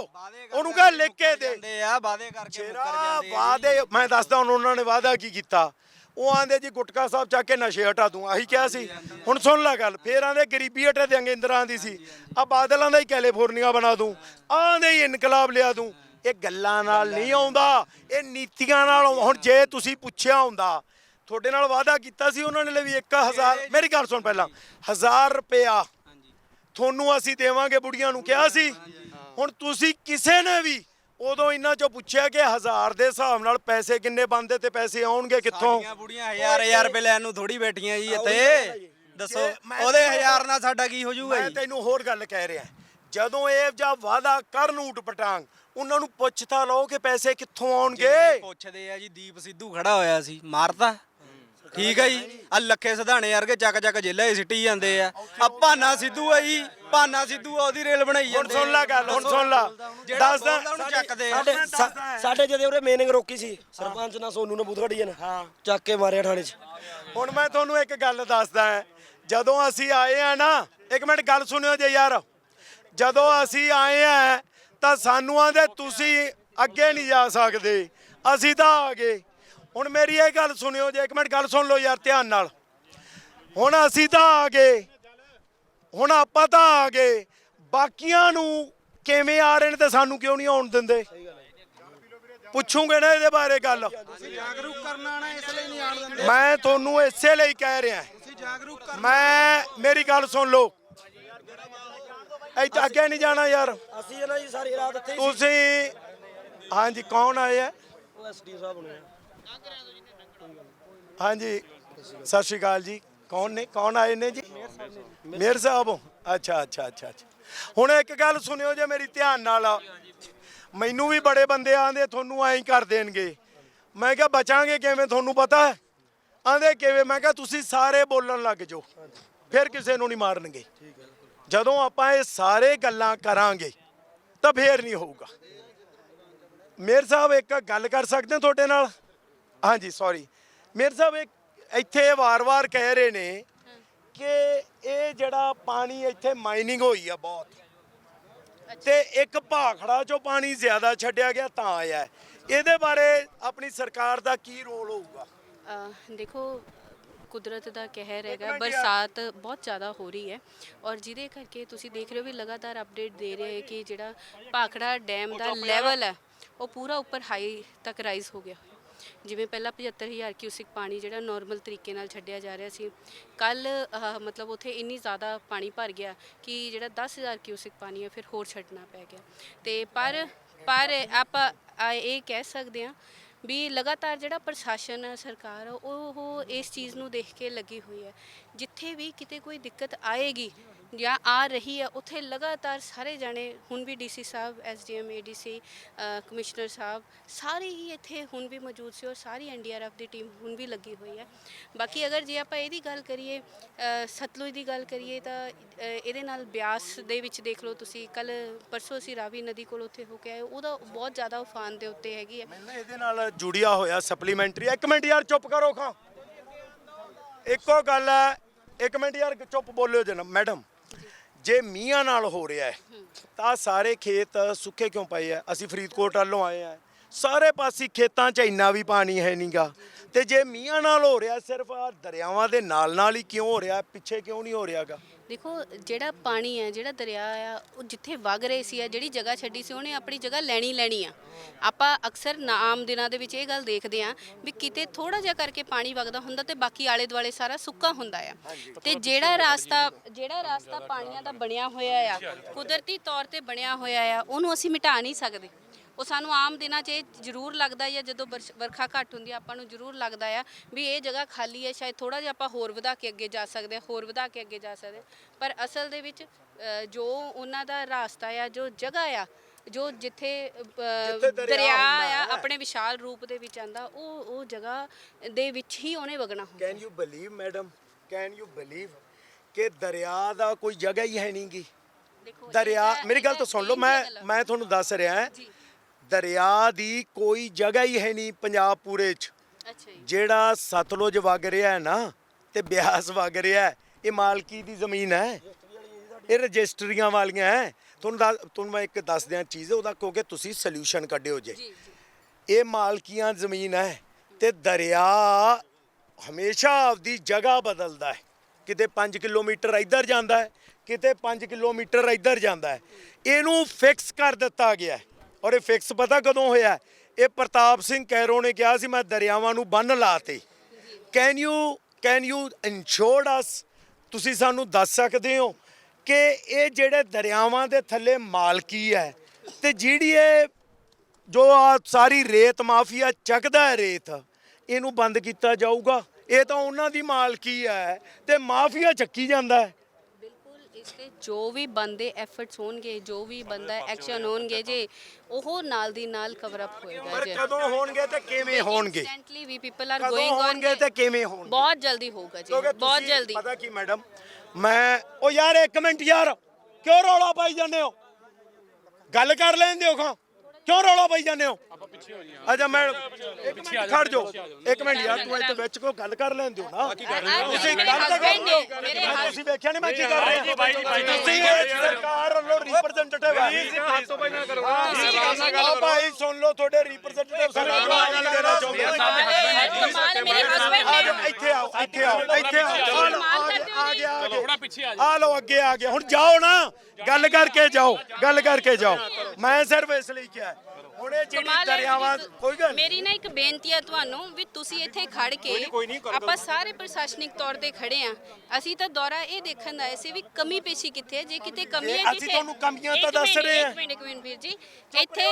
ਉਹਨੂੰ ਕਹ ਲਿਖ ਕੇ ਦੇ।
ਆ ਵਾਅਦੇ ਕਰਕੇ ਮੁੱਕਰ ਜਾਂਦੇ ਆ
ਵਾਅਦੇ ਮੈਂ ਦੱਸਦਾ ਹੁਣ ਉਹਨਾਂ ਨੇ ਵਾਅਦਾ ਕੀ ਕੀਤਾ। ਉਹ ਆਂਦੇ ਜੀ ਗੁਟਕਾ ਸਾਹਿਬ ਚੱਕ ਕੇ ਨਸ਼ੇ ਹਟਾ ਦੂੰ। ਆਹੀ ਕਿਹਾ ਸੀ। ਹੁਣ ਸੁਣ ਲੈ ਗੱਲ ਫੇਰ ਆਂਦੇ ਗਰੀਬੀ ਹਟਾ ਦਿਆਂਗੇ ਇੰਦਰਾਂ ਦੀ ਸੀ। ਆ ਬਾਦਲਾਂ ਦਾ ਹੀ ਕੈਲੀਫੋਰਨੀਆ ਬਣਾ ਦੂੰ। ਆਂਦੇ ਹੀ ਇਨਕਲਾਬ ਲਿਆ ਦੂੰ। ਇਹ ਗੱਲਾਂ ਨਾਲ ਨਹੀਂ ਆਉਂਦਾ ਇਹ ਨੀਤੀਆਂ ਨਾਲ ਆਉਂਦਾ। ਹੁਣ ਜੇ ਤੁਸੀਂ ਪੁੱਛਿਆ ਹੁੰਦਾ ਤੁਹਾਡੇ ਨਾਲ ਵਾਅਦਾ ਕੀਤਾ ਸੀ ਉਹਨਾਂ ਨੇ ਵੀ 1000 ਮੇਰੀ ਗੱਲ ਸੁਣ ਪਹਿਲਾਂ। 1000 ਰੁਪਇਆ ਤੁਹਾਨੂੰ ਅਸੀਂ ਦੇਵਾਂਗੇ ਬੁੜੀਆਂ ਨੂੰ ਕਿਹਾ ਸੀ। ਹੁਣ ਤੁਸੀਂ ਕਿਸੇ ਨੇ ਵੀ ਉਦੋਂ ਇਹਨਾਂ ਚੋਂ ਪੁੱਛਿਆ ਕਿ ਹਜ਼ਾਰ ਦੇ ਹਿਸਾਬ ਨਾਲ ਪੈਸੇ ਕਿੰਨੇ ਬੰਦੇ ਤੇ ਪੈਸੇ ਆਉਣਗੇ ਕਿੱਥੋਂ?
ਸਾਡੀਆਂ ਬੁੜੀਆਂ ਹਜ਼ਾਰ ਹਜ਼ਾਰ ਰੁਪਏ ਲੈਣ ਨੂੰ ਥੋੜੀ ਬੈਠੀਆਂ ਜੀ ਇੱਥੇ।
ਜੇ।
ਦੱਸੋ
ਮੈਂ
ਉਹਦੇ
ਤੈਨੂੰ-
ਹਜ਼ਾਰ ਨਾਲ ਸਾਡਾ ਕੀ ਹੋ ਜਾਊਗਾ
ਮੈਂ
ਜੀ?
ਤੈਨੂੰ ਹੋਰ ਗੱਲ ਕਹਿ ਰਿਹਾ। ਜਦੋਂ ਇਹ ਜਾਂ ਵਾਅਦਾ ਕਰਨ ਊਟ ਪਟਾਂਗ ਉਹਨਾਂ ਨੂੰ ਪੁੱਛ ਤਾਂ ਲਓ ਕਿ ਪੈਸੇ ਕਿੱਥੋਂ ਆਉਣਗੇ।
ਜਿਹੜੇ ਪੁੱਛਦੇ ਆ ਜੀ ਦੀਪ ਸਿੱਧੂ ਖੜਾ ਹੋਇਆ ਸੀ ਮਾਰਤਾ। ਠੀਕ ਹੈ ਜੀ ਆ ਲੱਖੇ ਸਿਧਾਣੇ ਵਰਗੇ ਚੱਕ ਚੱਕ ਜੇਲੇ ਸਿੱਟੀ ਜਾਂਦੇ ਆ। ਆ ਭਾਨਾ ਸਿੱਧੂ ਆ ਜੀ ਭਾਨਾ ਸਿੱਧੂ ਆ ਉਹਦੀ ਰੇਲ ਬਣਾਈ
ਹੁਣ
ਜਾਂਦੇ
ਸੁਣ ਲੈ ਗੱਲ ਹੁਣ ਸੁਣ ਲੈ।
ਬੋਲਦਾ ਉਹਨੂੰ ਚੱਕਦੇ ਆ।
ਸਾਡੇ। ਸਾਡੇ ਜਦੇ ਉਰੇ ਮੇਨਿੰਗ ਰੋਕੀ ਸੀ ਸਰਪੰਚ ਨਾਲ ਸੋਨੂ ਨੇ ਬੂਥਗੜੀ ਨੇ
ਹਾਂ।
ਚੱਕ ਕੇ ਮਾਰਿਆ ਥਾਣੇ 'ਚ।
ਹੁਣ ਮੈਂ ਤੁਹਾਨੂੰ ਇੱਕ ਗੱਲ ਦੱਸਦਾ ਹਾਂ। ਜਦੋਂ ਅਸੀਂ ਆਏ ਆ ਨਾ ਇੱਕ ਮਿੰਟ ਗੱਲ ਸੁਣਿਓ ਜੇ ਯਾਰ। ਜਦੋਂ ਅਸੀਂ ਆਏ ਆ ਤਾਂ ਸਾਨੂੰ ਆਂਦੇ ਤੁਸੀਂ ਅੱਗੇ ਨਹੀਂ ਜਾ ਸਕਦੇ। ਅਸੀਂ ਤਾਂ ਆ ਗਏ। ਹੁਣ ਮੇਰੀ ਇਹ ਗੱਲ ਸੁਣਿਓ, ਜੇ ਇੱਕ ਮਿੰਟ ਗੱਲ ਸੁਣ ਲਓ ਯਾਰ ਧਿਆਨ ਨਾਲ। ਹੁਣ ਅਸੀਂ ਤਾਂ ਆ ਗਏ। ਹੁਣ ਆਪਾਂ ਤਾਂ ਆ ਗਏ। ਬਾਕੀਆਂ ਨੂੰ ਕਿਵੇਂ ਆ ਰਹੇ ਨੇ ਤੇ ਸਾਨੂੰ ਕਿਉਂ ਨਹੀਂ ਆਉਣ ਦਿੰਦੇ? ਪੁੱਛੂਗੇ ਨਾ ਇਹਦੇ ਬਾਰੇ ਗੱਲ।
ਜਾਗਰੂਕ ਕਰਨਾ ਨਾ ਇਸ ਲਈ ਨਹੀਂ ਆਣ ਦਿੰਦੇ
ਮੈਂ ਤੁਹਾਨੂੰ ਇਸੇ ਲਈ ਕਹਿ ਰਿਹਾ।
ਤੁਸੀਂ ਜਾਗਰੂਕ
ਮੈਂ, ਮੇਰੀ ਗੱਲ ਸੁਣ ਲਓ। ਇੱਥੇ ਅੱਗੇ ਨਹੀਂ ਜਾਣਾ ਯਾਰ।
ਅਸੀਂ ਇਹ ਨਾ ਜੀ ਸਾਰੀ ਰਾਤ ਇੱਥੇ ਹੀ
ਤੁਸੀਂ ਹਾਂਜੀ ਕੌਣ ਆਏ ਆ?
ਉਹ ਐਸਡੀ ਸਾਹਿਬ ਨੇ
ਹਾਂਜੀ ਸਤਿ ਸ਼੍ਰੀ ਅਕਾਲ ਜੀ। ਕੌਣ ਨੇ? ਕੌਣ ਆਏ ਨੇ ਜੀ? ਮੇਰ ਸਾਹਿਬ ਅੱਛਾ ਅੱਛਾ ਅੱਛਾ ਅੱਛਾ। ਹੁਣ ਇੱਕ ਗੱਲ ਸੁਣਿਓ ਜੇ ਮੇਰੀ ਧਿਆਨ ਨਾਲ ਮੈਨੂੰ ਵੀ ਬੜੇ ਬੰਦੇ ਆਂਦੇ ਤੁਹਾਨੂੰ ਐਂ ਹੀ ਕਰ ਦੇਣਗੇ। ਮੈਂ ਕਿਹਾ ਬਚਾਂਗੇ ਕਿਵੇਂ? ਤੁਹਾਨੂੰ ਪਤਾ ਹੈ? ਆਂਦੇ ਕਿਵੇਂ? ਮੈਂ ਕਿਹਾ ਤੁਸੀਂ ਸਾਰੇ ਬੋਲਣ ਲੱਗ ਜਾਓ। ਫਿਰ ਕਿਸੇ ਨੂੰ ਨਹੀਂ ਮਾਰਨਗੇ। ਜਦੋਂ ਆਪਾਂ ਇਹ ਸਾਰੇ ਗੱਲਾਂ ਕਰਾਂਗੇ, ਤਾਂ ਫੇਰ ਨਹੀਂ ਹੋਊਗਾ। ਮੇਰ ਸਾਹਿਬ, ਇੱਕ ਗੱਲ ਕਰ ਸਕਦੇ ਹਾਂ ਤੁਹਾਡੇ ਨਾਲ? ਹਾਂਜੀ ਸੌਰੀ ਮੇਰ ਸਾਹਿਬ, ਇੱਕ ਇੱਥੇ ਵਾਰ-ਵਾਰ ਕਹਿ ਰਹੇ ਨੇ ਕਿ ਇਹ ਜਿਹੜਾ ਪਾਣੀ ਇੱਥੇ ਮਾਈਨਿੰਗ ਹੋਈ ਆ ਬਹੁਤ। ਤੇ ਇੱਕ ਭਾਖੜਾ ਚੋਂ ਪਾਣੀ ਜ਼ਿਆਦਾ ਛੱਡਿਆ ਗਿਆ, ਤਾਂ ਆਇਆ। ਇਹਦੇ ਬਾਰੇ ਆਪਣੀ ਸਰਕਾਰ ਦਾ ਕੀ ਰੋਲ ਹੋਊਗਾ?
ਦੇਖੋ ਕੁਦਰਤ ਦਾ ਕਹਿਰ ਹੈਗਾ। ਬਰਸਾਤ ਬਹੁਤ ਜ਼ਿਆਦਾ ਹੋ ਰਹੀ ਹੈ ਔਰ ਜਿਹਦੇ ਕਰਕੇ ਤੁਸੀਂ ਦੇਖ ਰਹੇ ਹੋ ਵੀ ਲਗਾਤਾਰ ਅਪਡੇਟ ਦੇ ਰਹੇ ਹੈ ਕਿ ਜਿਹੜਾ ਭਾਖੜਾ ਡੈਮ ਦਾ ਲੈਵਲ ਹੈ ਉਹ ਪੂਰਾ ਉੱਪਰ ਹਾਈ ਤੱਕ ਰਾਈਜ਼ ਹੋ ਗਿਆ। ਜਿਵੇਂ ਪਹਿਲਾਂ 75000 ਕਿਊਸਿਕ ਪਾਣੀ ਜਿਹੜਾ ਨਾਰਮਲ ਤਰੀਕੇ ਨਾਲ ਛੱਡਿਆ ਜਾ ਰਿਹਾ ਸੀ ਕੱਲ ਮਤਲਬ ਉੱਥੇ ਇੰਨੀ ਜ਼ਿਆਦਾ ਪਾਣੀ ਭਰ ਗਿਆ ਕਿ ਜਿਹੜਾ 10000 ਕਿਊਸਿਕ ਪਾਣੀ ਹੈ ਫਿਰ ਹੋਰ ਛੱਡਣਾ ਪੈ ਗਿਆ। ਤੇ ਪਰ ਪਰ ਆਪਾਂ ਇਹ ਕਹਿ ਸਕਦੇ ਹਾਂ ਵੀ ਲਗਾਤਾਰ ਜਿਹੜਾ ਪ੍ਰਸ਼ਾਸਨ ਹੈ ਸਰਕਾਰ, ਉਹ ਉਹ ਇਸ ਚੀਜ਼ ਨੂੰ ਦੇਖ ਕੇ ਲੱਗੀ ਹੋਈ ਹੈ। ਜਿੱਥੇ ਵੀ ਕਿਤੇ ਕੋਈ ਦਿੱਕਤ ਆਏਗੀ ਜਾਂ ਆ ਰਹੀ ਹੈ, ਉੱਥੇ ਲਗਾਤਾਰ ਸਾਰੇ ਜਾਣੇ, ਹੁਣ ਵੀ ਡੀਸੀ ਸਾਹਿਬ ਐਸਡੀਐਮ ਏਡੀਸੀ ਕਮਿਸ਼ਨਰ ਸਾਹਿਬ, ਸਾਰੇ ਹੀ ਇੱਥੇ ਹੁਣ ਵੀ ਮੌਜੂਦ ਸੀ ਔਰ ਸਾਰੀ ਐਨਡੀਆਰਐਫ ਦੀ ਟੀਮ ਹੁਣ ਵੀ ਲੱਗੀ ਹੋਈ ਹੈ। ਬਾਕੀ ਅਗਰ ਜੇ ਆਪਾਂ ਇਹਦੀ ਗੱਲ ਕਰੀਏ ਸਤਲੁਜ ਦੀ ਗੱਲ ਕਰੀਏ ਤਾਂ ਇਹਦੇ ਨਾਲ ਬਿਆਸ ਦੇ ਵਿੱਚ ਦੇਖ ਲਓ ਤੁਸੀਂ ਕੱਲ ਪਰਸੋਂ ਅਸੀਂ ਰਾਵੀ ਨਦੀ ਕੋਲ ਉੱਥੇ ਹੋ ਕੇ ਆਏ, ਉਹਦਾ ਬਹੁਤ ਜ਼ਿਆਦਾ ਉਫਾਨ ਦੇ ਉੱਤੇ ਹੈਗੀ ਹੈ।
ਮੈਨੂੰ ਇਹਦੇ ਨਾਲ ਜੁੜਿਆ ਹੋਇਆ ਸਪਲੀਮੈਂਟਰੀ ਇੱਕ ਮਿੰਟ ਯਾਰ, ਚੁੱਪ ਕਰੋ ਖਾਂ। ਇੱਕੋ ਗੱਲ ਹੈ, ਇੱਕ ਮਿੰਟ ਯਾਰ, ਚੁੱਪ ਬੋਲਿਓ ਜਨਾਬ, ਮੈਡਮ। ਜੇ ਮੀਆਂ ਨਾਲ ਹੋ ਰਿਹਾ ਹੈ, ਤਾਂ ਸਾਰੇ ਖੇਤ ਸੁੱਕੇ ਕਿਉਂ ਪਏ ਆ? ਅਸੀਂ ਫਰੀਦਕੋਟ ਵੱਲੋਂ ਆਏ ਆ। ਸਾਰੇ ਪਾਸੇ ਖੇਤਾਂ 'ਚ ਇੰਨਾ ਵੀ ਪਾਣੀ ਹੈ ਨਹੀਂਗਾ ਤੇ ਜੇ ਮੀਆਂ ਨਾਲ ਹੋ ਰਿਹਾ, ਸਿਰਫ ਦਰਿਆਵਾਂ ਦੇ ਨਾਲ ਨਾਲ ਹੀ ਕਿਉਂ ਹੋ ਰਿਹਾ? ਪਿੱਛੇ ਕਿਉਂ ਨਹੀਂ ਹੋ ਰਿਹਾਗਾ
ਦੇਖੋ ਜਿਹੜਾ ਪਾਣੀ ਹੈ ਜਿਹੜਾ ਦਰਿਆ ਆ ਉਹ ਜਿੱਥੇ ਵਗ ਰਹੇ ਸੀ ਆ ਜਿਹੜੀ ਜਗ੍ਹਾ ਛੱਡੀ ਸੀ ਉਹਨੇ ਆਪਣੀ ਜਗ੍ਹਾ ਲੈਣੀ ਲੈਣੀ ਆ। ਆਪਾਂ ਅਕਸਰ ਨਾ- ਆਮ ਦਿਨਾਂ ਦੇ ਵਿੱਚ ਇਹ ਗੱਲ ਦੇਖਦੇ ਆ ਵੀ ਕਿਤੇ ਥੋੜਾ ਜਿਹਾ ਕਰਕੇ ਪਾਣੀ ਵਗਦਾ ਹੁੰਦਾ ਤੇ ਬਾਕੀ ਆਲੇ ਦੁਆਲੇ ਸਾਰਾ ਸੁੱਕਾ ਹੁੰਦਾ ਆ। ਤੇ ਜਿਹੜਾ ਰਾਸਤਾ ਜਿਹੜਾ ਰਾਸਤਾ ਪਾਣੀਆਂ ਦਾ ਬਣਿਆ ਹੋਇਆ ਆ ਕੁਦਰਤੀ ਤੌਰ ਤੇ ਬਣਿਆ ਹੋਇਆ ਆ ਉਹਨੂੰ ਅਸੀਂ ਮਿਟਾ ਨਹੀਂ ਸਕਦੇ। ਉਹ ਸਾਨੂੰ ਆਮ ਦਿਨਾਂ 'ਚ ਇਹ ਜ਼ਰੂਰ ਲੱਗਦਾ ਹੈ ਜਦੋਂ ਬਰਸ਼- ਵਰਖਾ ਘੱਟ ਹੁੰਦੀ ਆ ਆਪਾਂ ਨੂੰ ਜ਼ਰੂਰ ਲੱਗਦਾ ਆ ਵੀ ਇਹ ਜਗ੍ਹਾ ਖਾਲੀ ਹੈ ਸ਼ਾਇਦ ਥੋੜਾ ਜਿਹਾ ਆਪਾਂ ਹੋਰ ਵਧਾ ਕੇ ਅੱਗੇ ਜਾ ਸਕਦੇ ਹਾਂ ਹੋਰ ਵਧਾ ਕੇ ਅੱਗੇ ਜਾ ਸਕਦੇ ਹਾਂ। ਪਰ ਅਸਲ ਦੇ ਵਿੱਚ ਅ, ਜੋ ਉਹਨਾਂ ਦਾ ਰਾਸਤਾ ਆ ਜੋ ਜਗ੍ਹਾ ਆ ਜੋ ਜਿੱਥੇ ਅ,
ਜਿੱਥੇ ਦਰਿਆ
ਦਰਿਆ
ਹੁੰਦਾ
ਆ
ਹੈ।
ਆਪਣੇ ਵਿਸ਼ਾਲ ਰੂਪ ਦੇ ਵਿੱਚ ਆਂਦਾ ਉਹ ਉਹ ਜਗ੍ਹਾ ਦੇ ਵਿੱਚ ਹੀ ਉਹਨੇ ਵਗਣਾ ਹੁੰਦਾ
can you believe madam can you believe ਕਿ ਦਰਿਆ ਦਾ ਕੋਈ ਜਗ੍ਹਾ ਹੀ ਹੈ ਨਹੀਂਗੀ
ਦੇਖੋ
ਦਰਿਆ ਮੇਰੀ ਗੱਲ ਤਾਂ ਸੁਣ ਲਓ
ਇਹੀ
ਮੈਂ
ਗੱਲ ਆ।
ਮੈਂ ਤੁਹਾਨੂੰ ਦੱਸ ਰਿਹਾ
ਜੀ
ਦਰਿਆ ਦੀ ਕੋਈ ਜਗ੍ਹਾ ਹੀ ਹੈ ਨਹੀਂ ਪੰਜਾਬ ਪੂਰੇ 'ਚ।
ਅੱਛਾ ਜੀ।
ਜਿਹੜਾ ਸਤਲੁਜ ਵਗ ਰਿਹਾ ਹੈ ਨਾ ਤੇ ਬਿਆਸ ਵਗ ਰਿਹਾ ਹੈ, ਇਹ ਮਾਲਕੀ ਦੀ ਜ਼ਮੀਨ ਹੈ। ਇਹ ਰਜਿਸਟਰੀਆਂ ਵਾਲੀਆਂ ਹੈ। ਤੁਹਾਨੂੰ ਦੱਸ ਤੁਹਾਨੂੰ ਮੈਂ ਇੱਕ ਦੱਸ ਦਿਆਂ ਚੀਜ਼ ਉਹਦਾ ਕਿਉਂਕਿ ਤੁਸੀਂ ਸੋਲੂਸ਼ਨ ਕੱਢਿਓ ਜੇ।
ਜੀ ਜੀ।
ਇਹ ਮਾਲਕੀਆਂ ਜ਼ਮੀਨ ਹੈ ਤੇ ਦਰਿਆ ਹਮੇਸ਼ਾ ਆਪਦੀ ਜਗ੍ਹਾ ਬਦਲਦਾ ਹੈ। ਕਿਤੇ 5 ਕਿਲੋਮੀਟਰ ਇੱਧਰ ਜਾਂਦਾ ਹੈ ਕਿਤੇ 5 ਕਿਲੋਮੀਟਰ ਇੱਧਰ ਜਾਂਦਾ ਹੈ। ਇਹਨੂੰ ਫਿਕਸ ਕਰ ਦਿੱਤਾ ਗਿਆ ਹੈ। ਔਰ ਇਹ ਫਿਕਸ ਪਤਾ ਕਦੋਂ ਹੋਇਆ? ਇਹ ਪ੍ਰਤਾਪ ਸਿੰਘ ਕੈਰੋ ਨੇ ਕਿਹਾ ਸੀ, ਮੈਂ ਦਰਿਆਵਾਂ ਨੂੰ ਬੰਨ ਲਾਤੇ। Can you can you ensure us ਤੁਸੀਂ ਸਾਨੂੰ ਦੱਸ ਸਕਦੇ ਹੋ ਕਿ ਇਹ ਜਿਹੜੇ ਦਰਿਆਵਾਂ ਦੇ ਥੱਲੇ ਮਾਲਕੀ ਹੈ ਤੇ ਜਿਹੜੀ ਇਹ ਜੋ ਆ ਸਾਰੀ ਰੇਤ ਮਾਫੀਆ ਚੱਕਦਾ ਹੈ ਰੇਤ, ਇਹਨੂੰ ਬੰਦ ਕੀਤਾ ਜਾਊਗਾ। ਇਹ ਤਾਂ ਉਹਨਾਂ ਦੀ ਮਾਲਕੀ ਹੈ ਤੇ ਮਾਫੀਆ ਚੱਕੀ ਜਾਂਦਾ ਹੈ।
ਇਸ ਤੇ ਜੋ ਵੀ ਬੰਦੇ ਐਫਰਟਸ ਹੋਣਗੇ ਜੋ ਵੀ ਬੰਦਾ ਐਕਸ਼ਨ ਹੋਣਗੇ ਜੇ ਉਹ ਨਾਲ ਦੀ ਨਾਲ ਕਵਰ ਅਪ ਹੋਏਗਾ
ਪਰ
ਜੇ।
ਕਦੋਂ ਹੋਣਗੇ ਤੇ ਕਿਵੇਂ ਹੋਣਗੇ?
ਇੰਸਟੈਂਟਲੀ ਵੀ ਪੀਪਲ ਆਰ
ਕਦੋਂ
ਗੋਇੰਗ ਔਨ
ਹੋਣਗੇ ਤੇ ਕਿਵੇਂ ਹੋਣਗੇ?
ਬਹੁਤ ਜਲਦੀ ਹੋਊਗਾ ਜੀ
ਕਿਉਂਕਿ
ਬਹੁਤ
ਤੁਸੀਂ
ਜਲਦੀ।
ਪਤਾ ਕੀ ਮੈਡਮ ਮੈਂ ਉਹ ਯਾਰ ਇੱਕ ਮਿੰਟ ਯਾਰ ਕਿਉਂ ਰੌਲਾ ਪਾਈ ਜਾਂਦੇ ਹੋ? ਗੱਲ ਕਰ ਲੈਣ ਦਿਓ ਖਾਂ। ਕਿਉਂ ਰੌਲਾ ਪਾਈ ਜਾਂਦੇ ਹੋ ਆਪਾਂ ਪਿੱਛੇ ਹੋ ਜੀ ਅੱਛਾ ਮੈਂ ਇੱਕ ਮਿੰਟ ਖੜ ਜਾਓ ਇੱਕ ਮਿੰਟ ਯਾਰ ਤੂੰ ਇੱਥੇ ਵਿੱਚ ਕੋ ਗੱਲ ਕਰ ਲੈਣ ਦਿਓ ਨਾ ਤੁਸੀਂ ਗੱਲ ਤਾਂ ਤੁਸੀਂ ਵੇਖਿਆ ਨਹੀਂ ਮੈਂ ਕੀ ਕਰ ਰਿਹਾ ਤੁਸੀਂ ਸਰਕਾਰ ਵੱਲੋਂ ਰਿਪਰੈਜ਼ੈਂਟੇਟਿਵ ਹੈ ਆਹ ਭਾਈ ਸੁਣ ਲਓ ਤੁਹਾਡੇ ਰਿਪਰੈਜ਼ੈਂਟੇਟਿਵ ਸਾਡਾ ਜਵਾਬ ਨਹੀਂ ਦੇਣਾ ਚਾਹੁੰਦੇ
ਕਮਾਲ ਮੇਰੇ ਹਸਬੰਡ
ਆ ਜਾਓ ਇੱਥੇ ਆਓ ਇੱਥੇ ਆਓ ਇੱਥੇ ਆਓ ਆ ਲਓ, ਆ
ਹੋ
ਆ। ਗਿਆ ਆ ਗਿਆ ਆ ਲਓ ਅੱਗੇ ਆ ਗਿਆ ਹੁਣ ਜਾਓ ਨਾ ਗੱਲ ਕਰਕੇ ਜਾਓ ਗੱਲ ਕਰਕੇ ਜਾਓ ਮੈਂ ਸਿਰਫ ਇਸ ਲਈ ਕਿਹਾ। ਹੁਣ ਇਹ ਜਿਹੜੀ ਦਰਿਆਵਾਂ। ਕੋਈ ਗੱਲ।
ਮੇਰੀ ਨਾ ਇੱਕ ਬੇਨਤੀ ਹੈ ਤੁਹਾਨੂੰ ਵੀ ਤੁਸੀਂ ਇੱਥੇ ਖੜ ਕੇ ਆਪਾਂ ਸਾਰੇ ਪ੍ਰਸ਼ਾਸਨਿਕ ਤੌਰ ਤੇ ਖੜੇ ਆ ਅਸੀਂ ਤਾਂ ਦੌਰਾ ਇਹ ਦੇਖਣ ਆਏ ਸੀ ਵੀ ਕਮੀ ਪੇਸ਼ੀ ਕਿੱਥੇ ਹੈ ਜੇ ਕਿਤੇ ਕਮੀ ਹੈ
ਅਸੀਂ ਤੁਹਾਨੂੰ ਕਮੀਆਂ ਤਾਂ ਦੱਸ ਰਹੇ ਹਾਂ।
ਇੱਕ ਮਿੰਟ ਇੱਕ ਮਿੰਟ ਵੀਰ ਜੀ ਇੱਥੇ।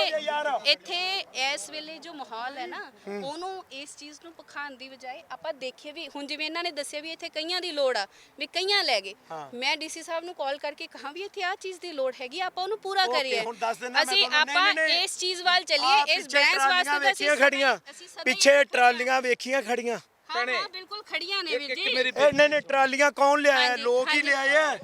ਇੱਥੇ ਇਸ ਵੇਲੇ ਜੋ ਮਾਹੌਲ ਹੈ ਨਾ ਉਹਨੂੰ ਇਸ ਚੀਜ਼ ਨੂੰ ਪਖਾਣ ਦੀ ਬਜਾਏ ਆਪਾਂ ਦੇਖੀਏ ਵੀ ਹੁਣ ਜਿਵੇਂ ਇਹਨਾਂ ਨੇ ਦੱਸਿਆ ਵੀ ਇੱਥੇ ਕਈਆਂ ਦੀ ਲੋੜ ਆ ਵੀ ਕਈਆਂ ਲੈ ਗਏ ਮੈਂ ਡੀਸੀ ਸਾਹਿਬ ਨੂੰ ਕਾਲ ਕਰਕੇ ਕਹਾ ਵੀ ਇੱਥੇ ਆ ਚੀਜ਼ ਦੀ ਲੋੜ ਹੈਗੀ ਆਪਾਂ ਉਹਨੂੰ ਪੂਰਾ ਕਰੀਏ ਅਸੀਂ ਆਪਾਂ। ਇਸ ਚੀਜ਼ ਵੱਲ ਚੱਲੀਏ ਇਸ ਬ੍ਰਾਂਚ ਵਾਸਤੇ ਤਾਂ ਅਸੀਂ
ਖੜੀਆਂ ਪਿੱਛੇ। ਟਰਾਲੀਆਂ ਵੇਖੀਆਂ ਖੜੀਆਂ
ਹਾਂ ਬਿਲਕੁਲ ਖੜੀਆਂ ਨੇ ਵੀਰ ਜੀ
ਨਹੀਂ ਨਹੀਂ ਟਰਾਲੀਆਂ ਕੌਣ ਲਿਆਇਆ ਲੋਕ ਹੀ
ਹਾਂਜੀ।
ਲਿਆਏ ਆ